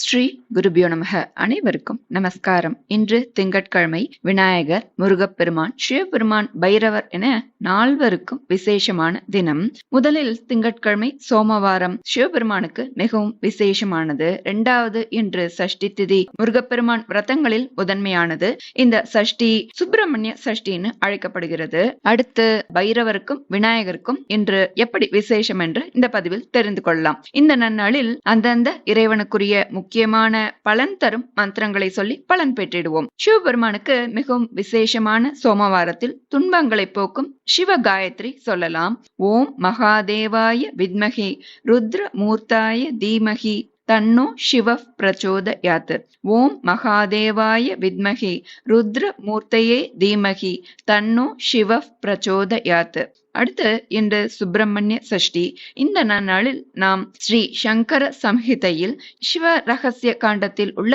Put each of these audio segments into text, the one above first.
ஸ்ரீ குருபியோ நமக. அனைவருக்கும் நமஸ்காரம். இன்று திங்கட்கிழமை விநாயகர் முருகப்பெருமான் சிவபெருமான் பைரவர் என நால்வருக்கும் விசேஷமான தினம். முதலில் திங்கட்கிழமை சோமவாரம். சிவபெருமானுக்கு மிகவும் விசேஷமானது. இரண்டாவது இன்று சஷ்டி திதி. முருகப்பெருமான் விரதங்களில் முதன்மையானது. இந்த சஷ்டி சுப்பிரமணிய சஷ்டின்னு அழைக்கப்படுகிறது. அடுத்து பைரவருக்கும் விநாயகருக்கும் இன்று எப்படி விசேஷம் என்று இந்த பதிவில் தெரிந்து கொள்ளலாம். இந்த நன்னாளில் அந்தந்த இறைவனுக்குரிய முக்கியமான பலன் தரும் மந்திரங்களை சொல்லி பலன் பெற்றிடுவோம். சிவபெருமானுக்கு மிகவும் விசேஷமான சோமவாரத்தில் துன்பங்களை போக்கும் சிவ காயத்ரி சொல்லலாம். ஓம் மகாதேவாய வித்மகி ருத்ர மூர்த்தாய தீமகி தன்னோ சிவ பிரச்சோதயாத். ஓம் மகாதேவாய வித்மகி ருத்ர மூர்த்தையே தீமகி தன்னோ சிவ பிரச்சோதயாத். அடுத்து இன்று சுப்பிரமணிய சஷ்டி. இந்த நாளில் நாம் ஸ்ரீ சங்கர சம்ஹிதையில் சிவ ரகசிய காண்டத்தில் உள்ள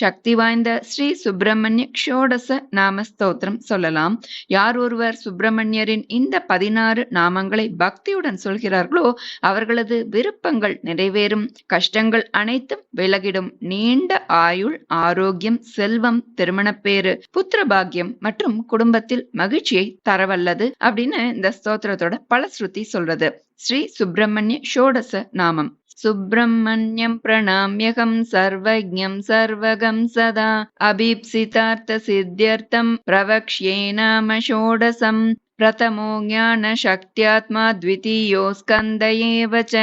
சக்தி வாய்ந்த ஸ்ரீ சுப்பிரமணிய க்ஷோடச நாம ஸ்தோத்திரம் சொல்லலாம். யார் ஒருவர் சுப்பிரமணியரின் இந்த பதினாறு நாமங்களை பக்தியுடன் சொல்கிறார்களோ அவர்களது விருப்பங்கள் நிறைவேறும். கஷ்டங்கள் அனைத்தும் விலகிடும். நீண்ட ஆயுள் ஆரோக்கியம் செல்வம் திருமணப்பேறு புத்திர பாக்கியம் மற்றும் குடும்பத்தில் மகிழ்ச்சியை தரவல்லது அப்படின்னு இந்த ஸ்தோத்திரத்தோட பலஸ்ருதி சொல்றது ஸ்ரீ சுப்பிரமணிய ஷோடச நாமம் சுப்பிரமணியம் பிரணாமியகம் சர்வஜம் சர்வகம் சதா அபீப்சிதார்த்த சித்தியர்த்தம் பிரவக்ஷ்யே நாம ஷோடசம் प्रथमो ज्ञानशक्त्यात्मा द्वितीयो स्कन्द एव च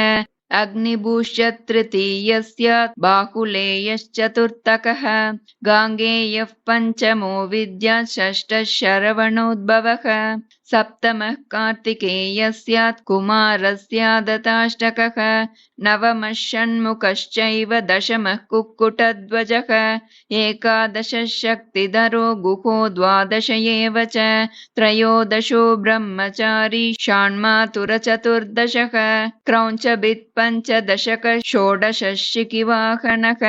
अग्निभूश्च तृतीयस्यात् बाहुलेयश्चतुर्थकः गाङ्गेयः पञ्चमो विद्यात् षष्ठः शरवणोद्भवः सप्तमः कार्तिकेयः स्यात् कुमारस्यादताष्टकः नवमः षण्मुखश्चैव दशमः कुक्कुटध्वजः, एकादशः शक्तिधरो गुहो द्वादश एव च, त्रयोदशो ब्रह्मचारी षाण्मातुरचतुर्दशः क्रौञ्चभित् पञ्चदशक षोडशशिखिवाहनः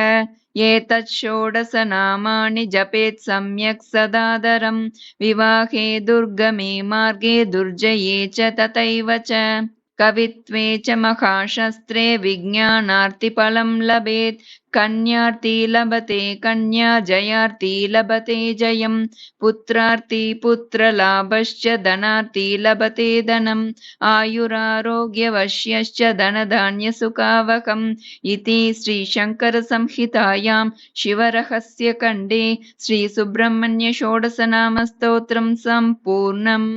एतत् षोडशनामानि जपेत् सम्यक् सदादरम् विवाहे दुर्गमे मार्गे दुर्जये च तथैव च कवित्वे च महाशस्त्रे विज्ञानार्तिफलं लभेत्। कन्यार्ती लभते कन्या जयार्ती लभते जयम्। पुत्रार्ती पुत्रलाभश्च धनार्ती लभते धनम्। आयुरारोग्यवश्यश्च धनधान्यसुखावकम् इति श्रीशङ्करसंहितायां शिवरहस्यखण्डे श्रीसुब्रह्मण्यषोडशनामस्तोत्रम् सम्पूर्णम्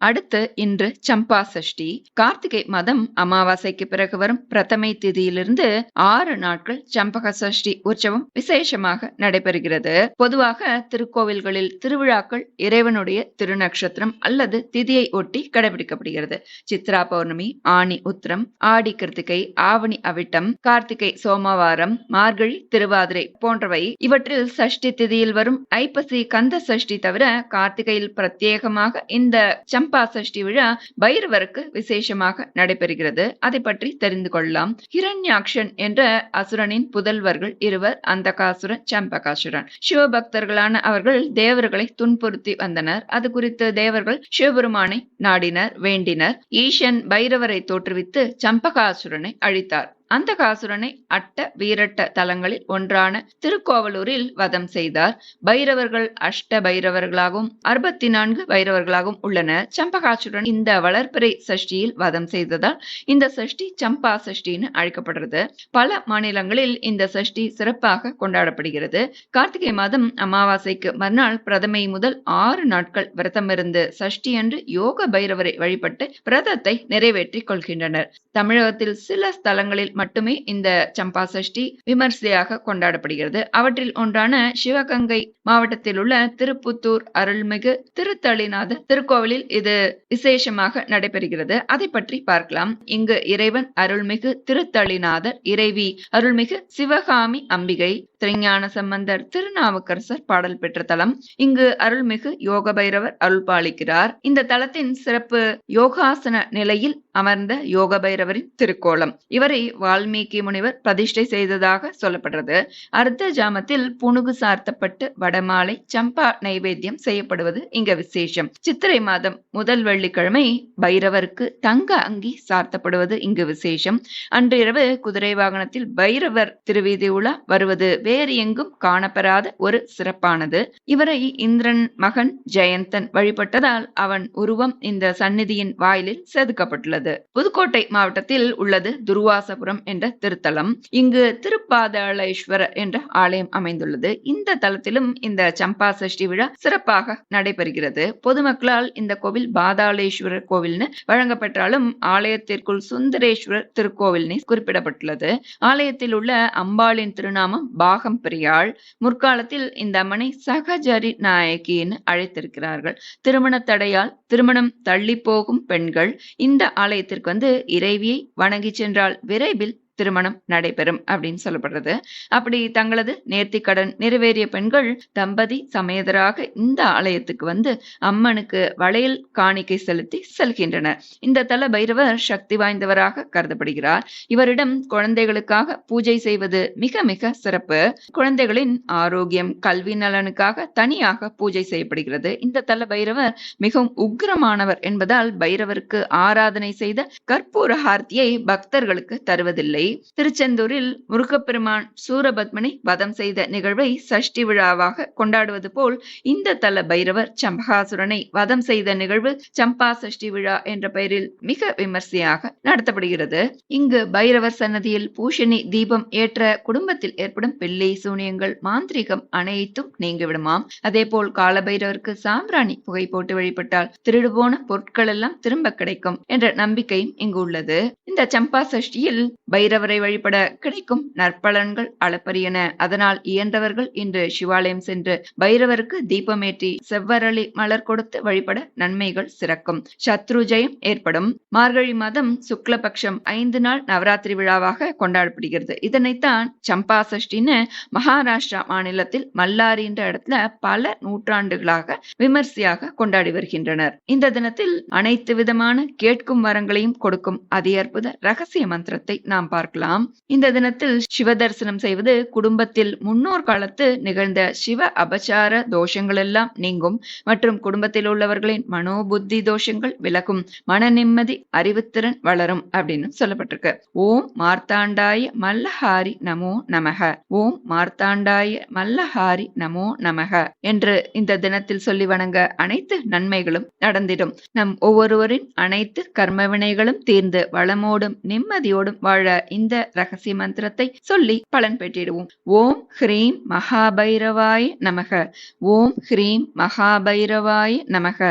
அடுத்து இன்று சம்பா சஷ்டி கார்த்திகை மாதம் அமாவாசைக்கு பிறகு வரும் பிரதமை திதியிலிருந்து ஆறு நாட்கள் சம்பக சஷ்டி உற்சவம் விசேஷமாக நடைபெறுகிறது. பொதுவாக திருக்கோவில்களில் திருவிழாக்கள் இறைவனுடைய திருநக்ஷத்திரம் அல்லது திதியை ஒட்டி கடைபிடிக்கப்படுகிறது. சித்ரா பௌர்ணமி ஆணி உத்திரம் ஆடி கிருத்திகை ஆவணி அவிட்டம் கார்த்திகை சோமவாரம் மார்கழி திருவாதிரை போன்றவை. இவற்றில் சஷ்டி திதியில் வரும் ஐப்பசி கந்த சஷ்டி தவிர கார்த்திகையில் பிரத்யேகமாக இந்த சம்ப சம்பா விழா பைரவருக்கு விசேஷமாக நடைபெறுகிறது. அதை பற்றி தெரிந்து கொள்ளலாம். ஹிரண்யாக்ஷன் என்ற அசுரனின் புதல்வர்கள் இருவர் அந்தகாசுரன் சம்பகாசுரன். சிவபக்தர்களான அவர்கள் தேவர்களை துன்புறுத்தி வந்தனர். அது குறித்து தேவர்கள் சிவபெருமானை நாடினர் வேண்டினர். ஈசன் பைரவரை தோற்றுவித்து சம்பகாசுரனை அழித்தார். அந்தகாசுரனை அட்ட வீரட்ட தலங்களில் ஒன்றான திருக்கோவலூரில் வதம் செய்தார். பைரவர்கள் அஷ்ட பைரவர்களாகவும் அறுபத்தி நான்கு பைரவர்களாகவும் உள்ளனர். சம்பகாசுரன் இந்த வளர்ப்பிறை சஷ்டியில் வதம் செய்ததால் இந்த சஷ்டி சம்பா சஷ்டின்னு அழைக்கப்படுறது. பல மாநிலங்களில் இந்த சஷ்டி சிறப்பாக கொண்டாடப்படுகிறது. கார்த்திகை மாதம் அமாவாசைக்கு மறுநாள் பிரதமை முதல் ஆறு நாட்கள் விரதமிருந்து சஷ்டி அன்று யோக பைரவரை வழிபட்டு பிரதத்தை நிறைவேற்றிக் கொள்கின்றனர். தமிழகத்தில் சில ஸ்தலங்களில் மட்டுமே இந்த சம்பா சஷ்டி விமர்சையாக கொண்டாடப்படுகிறது. அவற்றில் ஒன்றான சிவகங்கை மாவட்டத்தில் உள்ள திருப்புத்தூர் அருள்மிகு திருத்தளிநாத திருக்கோவிலில் இது விசேஷமாக நடைபெறுகிறது. அதை பற்றி பார்க்கலாம். இங்கு இறைவன் அருள்மிகு திருத்தளிநாதர் இறைவி அருள்மிகு சிவகாமி அம்பிகை திருஞான சம்பந்தர் திருநாவுக்கரசர் பாடல் பெற்ற தலம். இங்கு அருள்மிகு யோக பைரவர் அருள் பாலிக்கிறார் இந்த தலத்தின் சிறப்பு யோகாசன நிலையில் அமர்ந்த யோக பைரவரின் திருக்கோலம். இவரை வால்மீகி முனிவர் பிரதிஷ்டை செய்ததாக சொல்லப்படுறது. அர்த்த ஜாமத்தில் புனுகு சார்த்தப்பட்டு வடமாலை சம்பா நைவேத்தியம் செய்யப்படுவது இங்க விசேஷம். சித்திரை மாதம் முதல் வெள்ளிக்கிழமை பைரவருக்கு தங்க அங்கி சார்த்தப்படுவது இங்கு விசேஷம். அன்று இரவு குதிரை வாகனத்தில் பைரவர் திருவீதி உலா வருவது வேறு எங்கும் காணப்பெறாத ஒரு சிறப்பானது. இவரை இந்திரன் மகன் ஜெயந்தன் வழிபட்டதால் அவன் உருவம் இந்த சந்நிதியின் வாயிலில் செதுக்கப்பட்டுள்ளது. புதுக்கோட்டை மாவட்டத்தில் உள்ளது துருவாசபுரம் என்ற திருத்தலம். இங்கு திருப்பாதாளேஸ்வரர் என்ற ஆலயம் அமைந்துள்ளது. இந்த தலத்திலும் இந்த சம்பா சஷ்டி விழா சிறப்பாக நடைபெறுகிறது. பொதுமக்களால் இந்த கோவில் பாதாளேஸ்வரர் கோவில்னு வழங்கப்பட்டாலும் ஆலயத்திற்குள் சுந்தரேஸ்வரர் திருக்கோவில்னு குறிப்பிடப்பட்டுள்ளது. ஆலயத்தில் உள்ள அம்பாளின் திருநாமம் பாகம் பிரியாள். முற்காலத்தில் இந்த அம்மனை சகஜரி நாயகின்னு அழைத்திருக்கிறார்கள். திருமண தடையால் திருமணம் தள்ளி போகும் பெண்கள் இந்த ஆலயத்திற்கு வந்து இறைவியை வணங்கி சென்றால் விரைவில் திருமணம் நடைபெறும் அப்படின்னு சொல்லப்படுறது. அப்படி தங்களது நேர்த்தி கடன் நிறைவேறிய பெண்கள் தம்பதி சமேதராக இந்த ஆலயத்துக்கு வந்து அம்மனுக்கு வளையல் காணிக்கை செலுத்தி செல்கின்றனர். இந்த தல பைரவர் சக்தி வாய்ந்தவராக கருதப்படுகிறார். இவரிடம் குழந்தைகளுக்காக பூஜை செய்வது மிக மிக சிறப்பு. குழந்தைகளின் ஆரோக்கியம் கல்வி நலனுக்காக தனியாக பூஜை செய்யப்படுகிறது. இந்த தல பைரவர் மிகவும் உக்கிரமானவர் என்பதால் பைரவருக்கு ஆராதனை செய்த கற்பூர ஹார்த்தியை பக்தர்களுக்கு தருவதில்லை. திருச்செந்தூரில் முருகப்பெருமான் சூரபத்மனை வதம் செய்த நிகழ்வை சஷ்டி விழாவாக கொண்டாடுவது போல் இந்த தல பைரவர் சம்பகாசுரனை வதம் செய்த நிகழ்வு சம்பா சஷ்டி விழா என்ற பெயரில் மிக விமர்சையாக நடத்தப்படுகிறது. இங்கு பைரவர் சன்னதியில் பூஷணி தீபம் ஏற்ற குடும்பத்தில் ஏற்படும் பிள்ளை சூனியங்கள் மாந்திரிகம் அனைத்தும் நீங்கிவிடுமாம். அதே போல் காலபைரவருக்கு சாம்பிராணி புகை போட்டு வழிபட்டால் திருடு போன பொருட்கள் எல்லாம் திரும்ப கிடைக்கும் என்ற நம்பிக்கையும் இங்கு உள்ளது. இந்த சம்பா சஷ்டியில் பைரவ வழிபட கிடைக்கும் நற்பலன்கள் அளப்பரியன. அதனால் இயன்றவர்கள் இன்று சிவாலயம் சென்று பைரவருக்கு தீபமேற்றி செவ்வரளி மலர் கொடுத்து வழிபட நன்மைகள் சிறக்கும். சத்ரு ஜெயம் ஏற்படும். மார்கழி மாதம் சுக்லபக்ஷம் ஐந்து நாள் நவராத்திரி விழாவாக கொண்டாடப்படுகிறது. இதனைத்தான் சம்பா சஷ்டின்னு மகாராஷ்டிரா மாநிலத்தில் மல்லாரி என்ற இடத்துல பல நூற்றாண்டுகளாக விமர்சையாக கொண்டாடி வருகின்றனர். இந்த தினத்தில் அனைத்து விதமான கேட்கும் வரங்களையும் கொடுக்கும் அதி அற்புத ரகசிய மந்திரத்தை நாம் பார்க்கலாம். இந்த தினத்தில் சிவ தரிசனம் செய்வது குடும்பத்தில் முன்னோர் காலத்து நிகழ்ந்த சிவ அபச்சார தோஷங்கள் எல்லாம் நீங்கும். மற்றும் குடும்பத்தில் உள்ளவர்களின் மனோபுத்தி தோஷங்கள் விலகும். மன நிம்மதி அறிவுத்திறன் வளரும் அப்படின்னு சொல்லப்பட்டிருக்கு. ஓம் மார்த்தாண்டாய மல்லஹாரி நமோ நமக. ஓம் மார்த்தாண்டாய மல்லஹாரி நமோ நமக என்று இந்த தினத்தில் சொல்லி வணங்க அனைத்து நன்மைகளும் நடந்திடும். நம் ஒவ்வொருவரின் அனைத்து கர்ம வினைகளும் தீர்ந்து வளமோடும் நிம்மதியோடும் வாழ இந்த ரகசிய மந்திரத்தை சொல்லி பலன் பெற்றிடுவோம். ஓம் ஹ்ரீம் மகாபைரவாய் நமக. ஓம் ஹ்ரீம் மகாபைரவாய் நமக.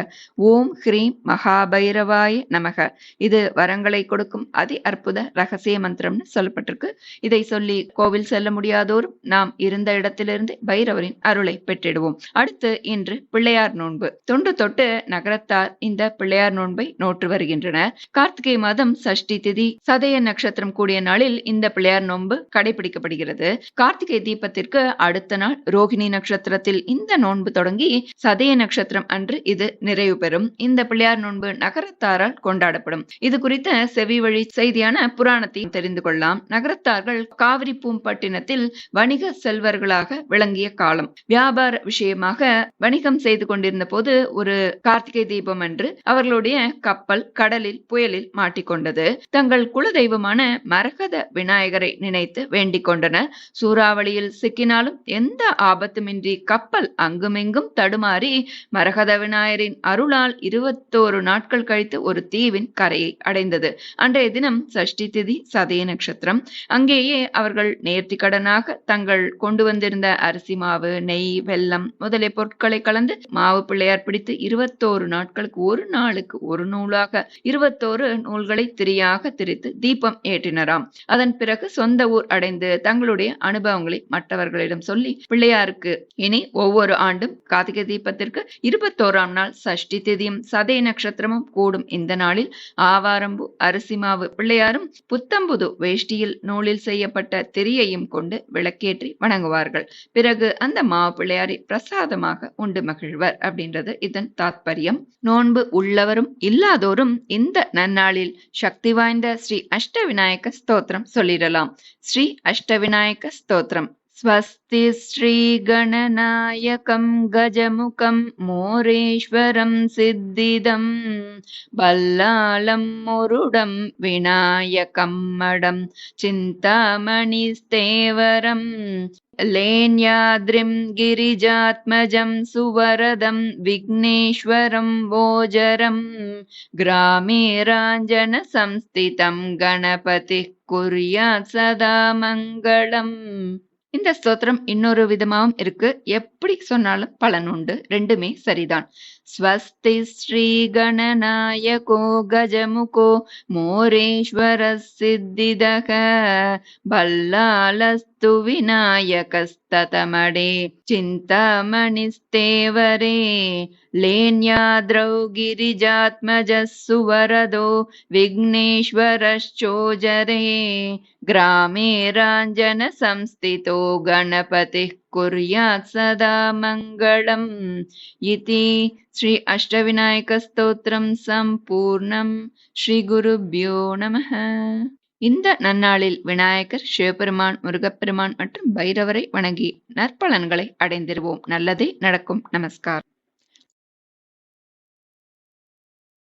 ஓம் ஹ்ரீம் மகாபைரவாய் நமக. இது வரங்களை கொடுக்கும் அதி அற்புத ரகசிய மந்திரம்னு சொல்லப்பட்டிருக்கு. இதை சொல்லி கோவில் செல்ல முடியாதோரும் நாம் இருந்த இடத்திலிருந்து பைரவரின் அருளை பெற்றிடுவோம். அடுத்து இன்று பிள்ளையார் நோன்பு. தொண்டு தொட்டு நகரத்தார் இந்த பிள்ளையார் நோன்பை நோற்று வருகின்றனர். கார்த்திகை மாதம் சஷ்டி திதி சதய நட்சத்திரம் கூடிய நாளில் இந்த பிள்ளையார் நோன்பு கடைபிடிக்கப்படுகிறது. கார்த்திகை தீபத்திற்கு அடுத்த நாள் ரோகிணி நட்சத்திரத்தில் இந்த நோன்பு தொடங்கி சதய நட்சத்திரம் அன்று இது நிறைவு பெறும். இந்த பிள்ளையார் நோன்பு நகரத்தாரால் கொண்டாடப்படும். இது குறித்த செவி வழி செய்தியான புராணத்தையும் தெரிந்து கொள்ளலாம். நகரத்தார்கள் காவிரி பூம்பட்டினத்தில் வணிக செல்வர்களாக விளங்கிய காலம். வியாபார விஷயமாக வணிகம் செய்து கொண்டிருந்த போது ஒரு கார்த்திகை தீபம் அன்று அவர்களுடைய கப்பல் கடலில் புயலில் மாட்டிக்கொண்டது. தங்கள் குலதெய்வமான மரக மரகத விநாயகரை நினைத்து வேண்டிக் கொண்டனர். சூறாவளியில் சிக்கினாலும் எந்த ஆபத்துமின்றி கப்பல் அங்குமிங்கும் தடுமாறி மரகத விநாயகரின் அருளால் இருபத்தோரு நாட்கள் கழித்து ஒரு தீவின் கரையை அடைந்தது. அன்றைய தினம் சஷ்டி திதி சதய நட்சத்திரம். அங்கேயே அவர்கள் நேர்த்தி கடனாக தங்கள் கொண்டு வந்திருந்த அரிசி மாவு நெய் வெல்லம் முதலிய பொருட்களை கலந்து மாவு பிள்ளையார் பிடித்து இருபத்தோரு நாட்களுக்கு ஒரு நாளுக்கு ஒரு நூலாக இருபத்தோரு நூல்களை திரியாக திரித்து தீபம் ஏற்றினராம். அதன் பிறகு சொந்த ஊர் அடைந்து தங்களுடைய அனுபவங்களை மற்றவர்களிடம் சொல்லி பிள்ளையாருக்கு இனி ஒவ்வொரு ஆண்டும் கார்த்திகை தீபத்திற்கு இருபத்தோராம் நாள் சஷ்டி திதியும் சதய நட்சத்திரமும் கூடும் இந்த நாளில் ஆவாரம்பு அரிசி மாவு பிள்ளையாரும் புத்தம்புது வேஷ்டியில் நூலில் செய்யப்பட்ட திரியையும் கொண்டு விளக்கேற்றி வணங்குவார்கள். பிறகு அந்த மாவு பிள்ளையாரை பிரசாதமாக உண்டு மகிழ்வர் அப்படின்றது இதன் தாத்பரியம். நோன்பு உள்ளவரும் இல்லாதோரும் இந்த நன்னாளில் சக்தி வாய்ந்த ஸ்ரீ அஷ்ட விநாயக ஸ்தோத்திரம். ஸ்தோத்திரம் சொல்லிடலாம் ஸ்ரீ அஷ்டவிநாயக ஸ்தோத்திரம் स्वस्ति श्रीगणनायकं गजमुखं मोरेश्वरं सिद्धिदं बल्लालं मुरुडं विनायकं मडं चिन्तामणिस्तेवरं लेन्याद्रिं गिरिजात्मजं सुवरदं विघ्नेश्वरं वोजरं ग्रामे राञ्जनसंस्थितं गणपतिः कुर्यात् सदा मङ्गलम् இந்த ஸ்தோத்திரம் இன்னொரு விதமாவும் இருக்கு எப்படி சொன்னாலும் பலன் உண்டு ரெண்டுமே சரிதான் ஸ்வஸ்தி ஸ்ரீ கணநாயகோ கஜமுகோ மோரேஸ்வர சித்திதக பல்லாலஸ்து விநாயகஸ்ததமடே चिन्तामणिस्तेवरे लेन्याद्रौ गिरिजात्मजः सुवरदो विघ्नेश्वरश्चोजरे ग्रामे राञ्जनसंस्थितो गणपतिः कुर्यात् सदा मङ्गलम् इति श्री अष्टविनायकस्तोत्रं सम्पूर्णम् श्रीगुरुभ्यो நமः இந்த நன்னாளில் விநாயகர் சிவபெருமான் முருகப்பெருமான் மற்றும் பைரவரை வணங்கி நற்பலன்களை அடைந்திருவோம் நல்லதே நடக்கும் நமஸ்கார்